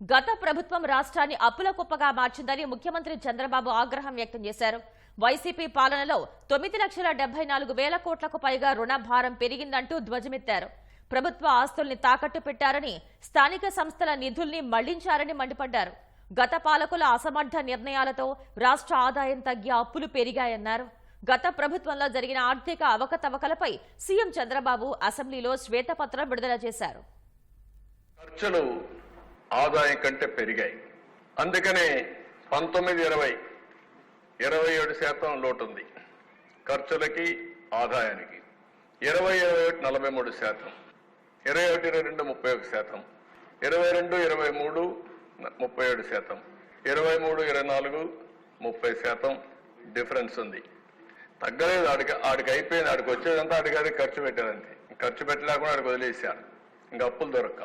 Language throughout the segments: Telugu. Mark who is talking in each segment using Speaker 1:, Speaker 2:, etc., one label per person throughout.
Speaker 1: గత ప్రభుత్వం రాష్ట్రాన్ని అప్పుల కుప్పగా మార్చిందని ముఖ్యమంత్రి చంద్రబాబు ఆగ్రహం వ్యక్తం చేశారు. వైసీపీ పాలనలో తొమ్మిది లక్షల డెబ్బై నాలుగు వేల కోట్లకు పైగా రుణ భారం పెరిగిందంటూ ధ్వజమెత్తారు. ప్రభుత్వ ఆస్తుల్ని తాకట్టు పెట్టారని స్థానిక సంస్థల నిధుల్ని మళ్ళించారని మండిపడ్డారు. గత పాలకుల అసమర్థ నిర్ణయాలతో రాష్ట్ర ఆదాయం తగ్గి అప్పులు పెరిగాయన్నారు. గత ప్రభుత్వంలో జరిగిన ఆర్థిక అవకతవకలపై సీఎం చంద్రబాబు అసెంబ్లీలో శ్వేతపత్రం విడుదల చేశారు.
Speaker 2: ఆదాయం కంటే పెరిగాయి. అందుకనే పంతొమ్మిది ఇరవై ఇరవై ఏడు శాతం లోటు ఉంది ఖర్చులకి ఆదాయానికి. ఇరవై ఇరవై ఒకటి నలభై మూడు శాతం. ఇరవై ఒకటి ఇరవై రెండు ముప్పై ఒక శాతం. ఇరవై రెండు ఇరవై మూడు ముప్పై ఏడు శాతం. ఇరవై మూడు ఇరవై నాలుగు ముప్పై శాతం డిఫరెన్స్ ఉంది. తగ్గలేదు ఆడికి ఆడికి అయిపోయింది ఆడికి వచ్చేదంతా ఆడికి ఖర్చు పెట్టారంతే. ఖర్చు పెట్టలేకుండా ఆడికి వదిలేశారు. ఇంకా అప్పులు దొరక్క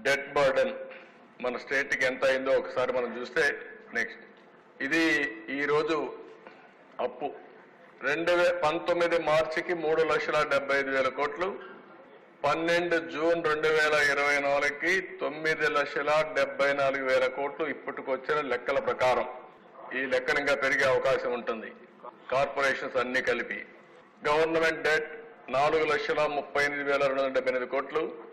Speaker 2: డెట్ బర్డెన్ మన స్టేట్కి ఎంత అయిందో ఒకసారి మనం చూస్తే నెక్స్ట్. ఇది ఈరోజు అప్పు. రెండు వే పంతొమ్మిది మార్చికి మూడు లక్షల డెబ్బై ఐదు వేల కోట్లు పన్నెండు జూన్ రెండు వేల ఇరవై నాలుగుకి తొమ్మిది లక్షల డెబ్బై నాలుగు వేల కోట్లు ఇప్పటికొచ్చిన లెక్కల ప్రకారం. ఈ లెక్కన ఇంకా పెరిగే అవకాశం ఉంటుంది. కార్పొరేషన్స్ అన్ని కలిపి. గవర్నమెంట్ డెట్ నాలుగు లక్షల ముప్పై ఎనిమిది వేల రెండు వందల డెబ్బై ఎనిమిది కోట్లు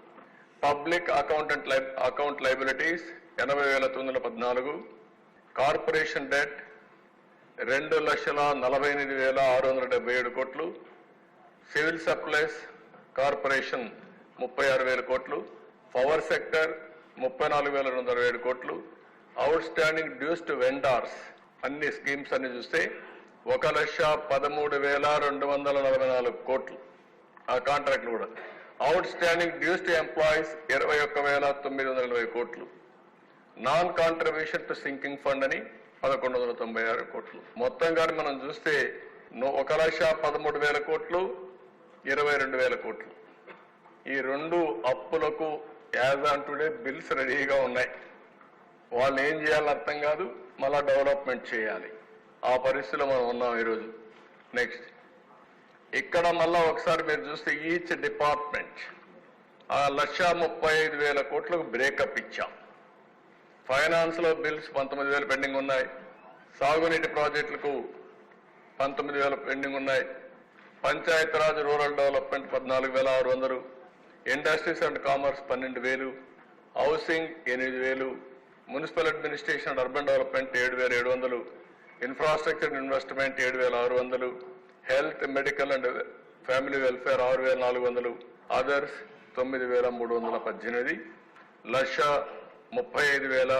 Speaker 2: పబ్లిక్ అకౌంటెంట్ లై అకౌంట్ లైబిలిటీస్ ఎనభై వేల తొమ్మిది వందల పద్నాలుగు కార్పొరేషన్ డెట్ రెండు లక్షల నలభై ఎనిమిది వేల ఆరు వందల డెబ్బై ఏడు కోట్లు సివిల్ సప్లైస్ కార్పొరేషన్ ముప్పై ఆరు వేల కోట్లు పవర్ సెక్టర్ ముప్పై నాలుగు వేల రెండు వందల ఏడు కోట్లు outstanding dues to vendors అన్ని స్కీమ్స్ అన్ని చూస్తే ఒక లక్ష పదమూడు వేల రెండు వందల నలభై నాలుగు కోట్లు. ఆ కాంట్రాక్ట్లు కూడా. Outstanding dues to employees ఇరవై ఒక్క వేల తొమ్మిది వందల ఇరవై కోట్లు. Non contribution to sinking fund అని పదకొండు వందల తొంభై ఆరు కోట్లు. మొత్తం కానీ మనం చూస్తే ఒక లక్ష పదమూడు వేల కోట్లు ఇరవై రెండు వేల కోట్లు. ఈ రెండు అప్పులకు యాజ్ ఆన్ టుడే బిల్స్ రెడీగా ఉన్నాయి. వాళ్ళు ఏం చేయాలని అర్థం కాదు మళ్ళా డెవలప్మెంట్ చేయాలి. ఆ పరిస్థితిలో మనం ఉన్నాం ఈరోజు. నెక్స్ట్. ఇక్కడ మళ్ళా ఒకసారి మీరు చూస్తే ఈచ్ డిపార్ట్మెంట్ ఆ లక్ష ముప్పై ఐదు వేల కోట్లకు బ్రేకప్ ఇచ్చాం. ఫైనాన్స్లో బిల్స్ పంతొమ్మిది వేలు పెండింగ్ ఉన్నాయి. సాగునీటి ప్రాజెక్టులకు పంతొమ్మిది వేల పెండింగ్ ఉన్నాయి. పంచాయతీరాజ్ రూరల్ డెవలప్మెంట్ పద్నాలుగు వేల ఆరు వందలు. ఇండస్ట్రీస్ అండ్ కామర్స్ పన్నెండు వేలు. హౌసింగ్ ఎనిమిది వేలు. Municipal administration and urban development ఏడు వేల ఏడు వందలు. ఇన్ఫ్రాస్ట్రక్చర్ ఇన్వెస్ట్మెంట్ ఏడు వేల ఆరు వందలు. Health medical and family welfare ఆరు వేల నాలుగు వందలు అదర్స్ తొమ్మిది వేల మూడు వందల పద్దెనిమిది లక్ష ముప్పై ఐదు వేల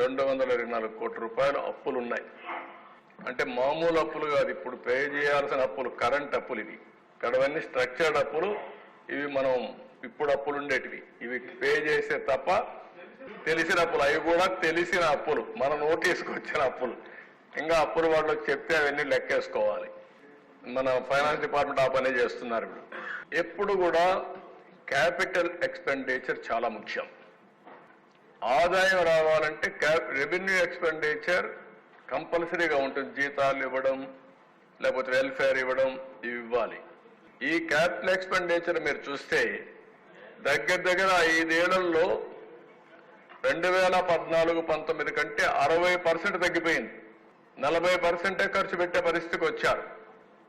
Speaker 2: రెండు వందల ఇరవై నాలుగు కోట్ల రూపాయలు అప్పులు ఉన్నాయి అంటే మామూలు అప్పులు కాదు ఇప్పుడు పే చేయాల్సిన అప్పులు కరెంట్ అప్పులు ఇవి. ఇక్కడవన్నీ స్ట్రక్చర్డ్ అప్పులు ఇవి మనం ఇప్పుడు అప్పులు ఉండేటివి. ఇవి పే చేసే తప్ప తెలిసిన అప్పులు అవి కూడా తెలిసిన అప్పులు మన నోటీస్కి వచ్చిన అప్పులు. ఇంకా అప్పులు వాళ్ళు చెప్తే అవన్నీ లెక్కేసుకోవాలి. మన ఫైనాన్స్ డిపార్ట్మెంట్ ఆ పనే చేస్తున్నారు ఎప్పుడు కూడా క్యాపిటల్ ఎక్స్పెండిచర్ చాలా ముఖ్యం. ఆదాయం రావాలంటే రెవెన్యూ ఎక్స్పెండిచర్ కంపల్సరీగా ఉంటుంది. జీతాలు ఇవ్వడం లేకపోతే వెల్ఫేర్ ఇవ్వడం ఇవి ఇవ్వాలి. ఈ క్యాపిటల్ ఎక్స్పెండిచర్ మీరు చూస్తే దగ్గర దగ్గర ఐదేళ్ళలో రెండు వేల పద్నాలుగు పంతొమ్మిది కంటే అరవై పర్సెంట్ తగ్గిపోయింది. నలభై పర్సెంటే ఖర్చు పెట్టే పరిస్థితికి వచ్చారు.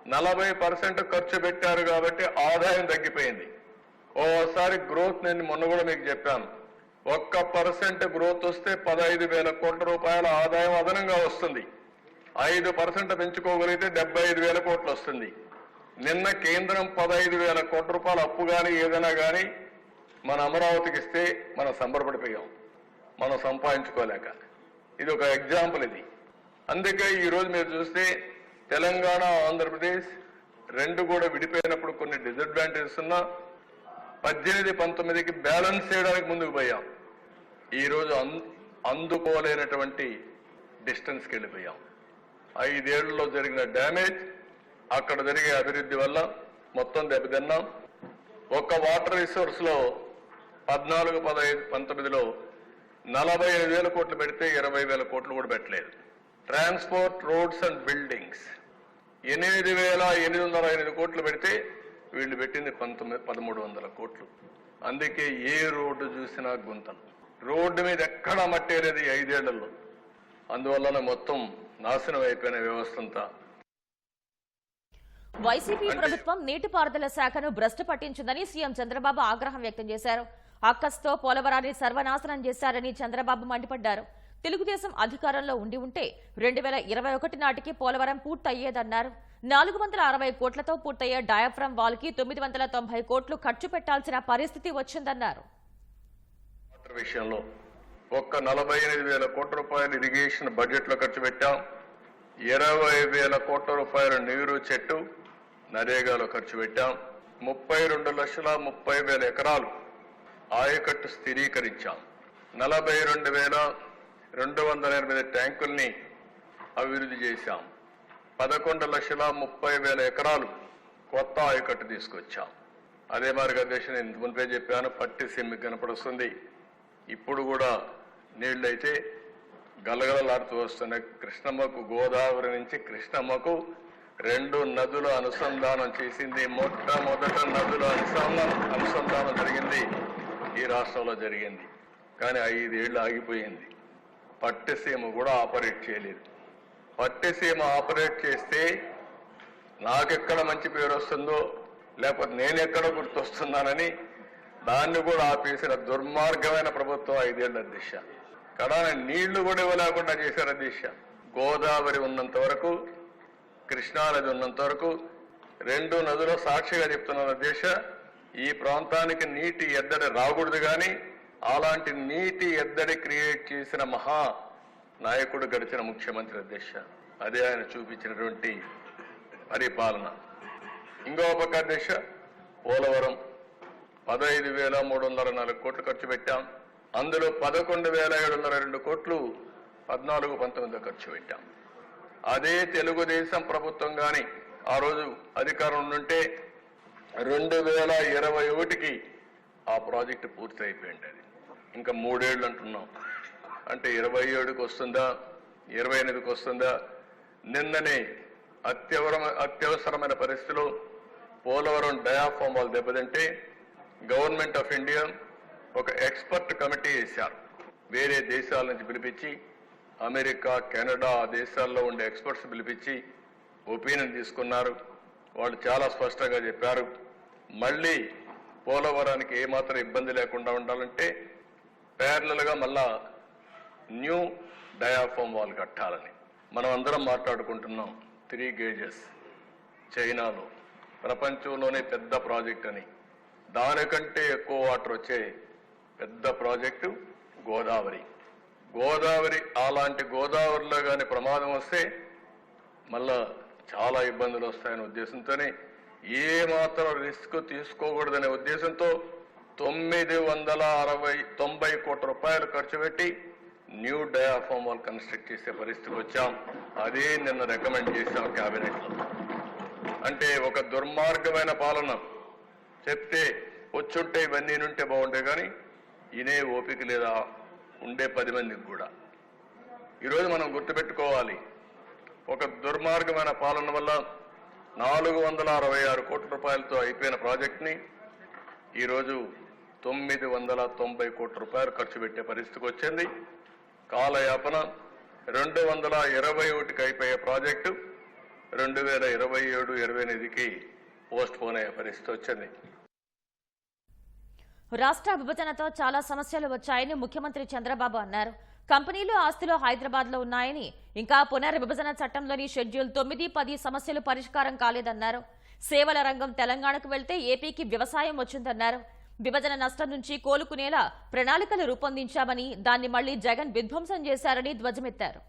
Speaker 2: నలభై పర్సెంట్ ఖర్చు పెట్టారు కాబట్టి ఆదాయం తగ్గిపోయింది. ఓసారి గ్రోత్ నేను మొన్న కూడా మీకు చెప్పాను. ఒక్క పర్సెంట్ గ్రోత్ వస్తే పదహైదు వేల కోట్ల రూపాయల ఆదాయం అదనంగా వస్తుంది. ఐదు పర్సెంట్ పెంచుకోగలిగితే డెబ్బై ఐదు వేల కోట్లు వస్తుంది. నిన్న కేంద్రం పదహైదు వేల కోట్ల రూపాయల అప్పు కానీ ఏదైనా కానీ మన అమరావతికి ఇస్తే మనం సంబరపడిపోయాం. మనం సంపాదించుకోలేక. ఇది ఒక ఎగ్జాంపుల్ ఇది. అందుకే ఈరోజు మీరు చూస్తే తెలంగాణ ఆంధ్రప్రదేశ్ రెండు కూడా విడిపోయినప్పుడు కొన్ని డిసడ్వాంటేజెస్ ఉన్నా పద్దెనిమిది పంతొమ్మిదికి బ్యాలెన్స్ చేయడానికి ముందుకు పోయాం. ఈరోజు అం- అందుకోలేనటువంటి డిస్టెన్స్కి వెళ్ళిపోయాం. ఐదేళ్ళలో జరిగిన డ్యామేజ్ అక్కడ జరిగే అభివృద్ధి వల్ల మొత్తం దెబ్బతిన్నాం. ఒక్క వాటర్ రిసోర్స్లో పద్నాలుగు పదహైదు పంతొమ్మిదిలో నలభై ఐదు వేల కోట్లు పెడితే ఇరవై వేల కోట్లు కూడా పెట్టలేదు. Transport roads and buildings. ఎనిమిది వేల ఎనిమిది వందల ఎనిమిది కోట్లు పెడితే వీళ్ళు పెట్టింది పంతొమ్మిది పదమూడు వందల కోట్లు. అందుకే ఏ రోడ్డు చూసినా గుంతలు. రోడ్డు మీద ఎక్కడా మట్టే లేదు ఈ ఐదేళ్ళలో. అందువలన మొత్తం నాశనం అయిపోయిన వ్యవస్థ అంతా.
Speaker 1: వైసీపీ ప్రభుత్వం నీటిపారుదల శాఖను భ్రష్టు పట్టించిందని సీఎం చంద్రబాబు ఆగ్రహం వ్యక్తం చేశారు. అక్కస్తో పోలవరాన్ని సర్వనాశనం చేశారని చంద్రబాబు మండిపడ్డారు. తెలుగుదేశం అధికారంలో ఉండి ఉంటే రెండు వేల ఇరవై ఒకటి నాటికి పోలవరం పూర్తయ్యేదన్నారు. నాలుగు వందల అరవై కోట్లతో పూర్తయ్యే డయాఫ్రమ్ వాల్కి తొమ్మిది వందల తొంభై కోట్లు ఖర్చు పెట్టాల్సిన పరిస్థితి వచ్చిందన్నారు.
Speaker 2: విషయంలో ఒక్క నలభై ఎనిమిది వేల కోట్ల రూపాయలు ఇరిగేషన్ బడ్జెట్లో ఖర్చు పెట్టాం. ఇరవై వేల కోట్ల రూపాయల నీరు చెట్టు నరేగాలో ఖర్చు పెట్టాం. ముప్పై రెండు లక్షల ముప్పై వేల ఎకరాలు ఆయకట్టు స్థిరీకరించాం. నలభై రెండు వేల రెండు వందల ఎనిమిది ట్యాంకుల్ని అభివృద్ధి చేశాం. పదకొండు లక్షల ముప్పై వేల ఎకరాలు కొత్త ఆయకట్టు తీసుకొచ్చాం. అదే మార్గదర్శనం నేను మునిపే చెప్పాను పట్టి సిమ్మి కనపడుస్తుంది. ఇప్పుడు కూడా నీళ్ళైతే గలగలలాడుతూ వస్తున్నాయి. కృష్ణమ్మకు గోదావరి నుంచి కృష్ణమ్మకు రెండు నదుల అనుసంధానం చేసింది. మొట్టమొదట నదుల అనుసంధానం అనుసంధానం జరిగింది ఈ రాష్ట్రంలో జరిగింది. కానీ ఐదేళ్ళు ఆగిపోయింది. పట్టిసీమ కూడా ఆపరేట్ చేయలేదు. పట్టిసీమ ఆపరేట్ చేస్తే నాకెక్కడ మంచి పేరు వస్తుందో లేకపోతే నేను ఎక్కడ గుర్తొస్తున్నానని దాన్ని కూడా ఆపేసిన దుర్మార్గమైన ప్రభుత్వం ఐదేళ్ళ దిశ. కడాన నీళ్ళు కూడా ఇవ్వలేకుండా చేశారు దిశ. గోదావరి ఉన్నంత వరకు కృష్ణానది ఉన్నంత వరకు రెండు నదుల సాక్షిగా చెప్తున్న దిశ. ఈ ప్రాంతానికి నీటి ఎద్దడి రాకూడదు కానీ అలాంటి నీటి ఎద్దడి క్రియేట్ చేసిన మహా నాయకుడు గడిచిన ముఖ్యమంత్రి అధ్యక్ష. అదే ఆయన చూపించినటువంటి పరిపాలన. ఇంకో పక్క దిశ పోలవరం. పదహైదు వేల మూడు వందల నాలుగు కోట్లు ఖర్చు పెట్టాం. అందులో పదకొండు వేల ఏడు వందల రెండు కోట్లు పద్నాలుగు పంతొమ్మిదిలో ఖర్చు పెట్టాం. అదే తెలుగుదేశం ప్రభుత్వం కానీ ఆ రోజు అధికారం ఉంటే రెండు వేల ఇరవై ఒకటికి ఆ ప్రాజెక్టు పూర్తి అయిపోయింది అది. ఇంకా మూడేళ్ళు అంటున్నాం. అంటే ఇరవై ఏడుకి వస్తుందా? ఇరవై ఎనిమిదికి వస్తుందా? నిన్ననే అత్యవర అత్యవసరమైన పరిస్థితిలో పోలవరం డయాఫామ్ వాళ్ళు దెబ్బతింటే గవర్నమెంట్ ఆఫ్ ఇండియా ఒక ఎక్స్పర్ట్ కమిటీ వేశారు. వేరే దేశాల నుంచి పిలిపించి అమెరికా కెనడా ఆ దేశాల్లో ఉండే ఎక్స్పర్ట్స్ పిలిపించి ఒపీనియన్ తీసుకున్నారు. వాళ్ళు చాలా స్పష్టంగా చెప్పారు. మళ్ళీ పోలవరానికి ఏమాత్రం ఇబ్బంది లేకుండా ఉండాలంటే ప్యారలల్గా మళ్ళా న్యూ డయాఫామ్ వాల్ కట్టాలని. మనం అందరం మాట్లాడుకుంటున్నాం త్రీ గేజెస్ చైనాలో. ప్రపంచంలోనే పెద్ద ప్రాజెక్ట్ అని. దానికంటే ఎక్కువ వాటర్ వచ్చే పెద్ద ప్రాజెక్టు గోదావరి. గోదావరి అలాంటి గోదావరిలో కానీ ప్రమాదం వస్తే మళ్ళా చాలా ఇబ్బందులు వస్తాయనే ఉద్దేశంతోనే ఏ మాత్రం రిస్క్ తీసుకోకూడదనే ఉద్దేశంతో తొమ్మిది వందల అరవై తొంభై కోట్ల రూపాయలు ఖర్చు పెట్టి న్యూ డయాఫామ్ వాల్ కన్స్ట్రక్ట్ చేసే పరిస్థితికి వచ్చాం. అదే నిన్న రికమెండ్ చేశాం క్యాబినెట్. అంటే ఒక దుర్మార్గమైన పాలన. చెప్తే వచ్చుంటే ఇవన్నీ ఉంటే బాగుంటాయి కానీ ఇనే ఓపిక లేదా ఉండే పది మందికి కూడా. ఈరోజు మనం గుర్తుపెట్టుకోవాలి. ఒక దుర్మార్గమైన పాలన వల్ల నాలుగు వందల అరవై ఆరు కోట్ల రూపాయలతో అయిపోయిన ప్రాజెక్ట్ని ఈరోజు తొమ్మిది వందల తొంభై కోట్ల రూపాయలు ఖర్చు పెట్టే పరిస్థితికి వచ్చింది. కాలయాపన రెండు వందల ఇరవై ఒకటికి అయిపోయే ప్రాజెక్టు రెండు వేల ఇరవై ఏడు ఇరవై ఎనిమిదికి పోస్ట్ పోన్ అయ్యే పరిస్థితి వచ్చింది.
Speaker 1: రాష్ట్ర విభజనతో చాలా సమస్యలు వచ్చాయని ముఖ్యమంత్రి చంద్రబాబు అన్నారు. కంపెనీలు ఆస్తులు హైదరాబాద్లో ఉన్నాయని ఇంకా పునర్విభజన చట్టంలోని షెడ్యూల్ తొమ్మిది పది సమస్యలు పరిష్కారం కాలేదన్నారు. సేవల రంగం తెలంగాణకు వెళ్తే ఏపీకి వ్యవసాయం వచ్చిందన్నారు. విభజన నష్టం నుంచి కోలుకునేలా ప్రణాళికలు రూపొందించామని దాన్ని మళ్ళీ జగన్ విధ్వంసం చేశారని ధ్వజమెత్తారు.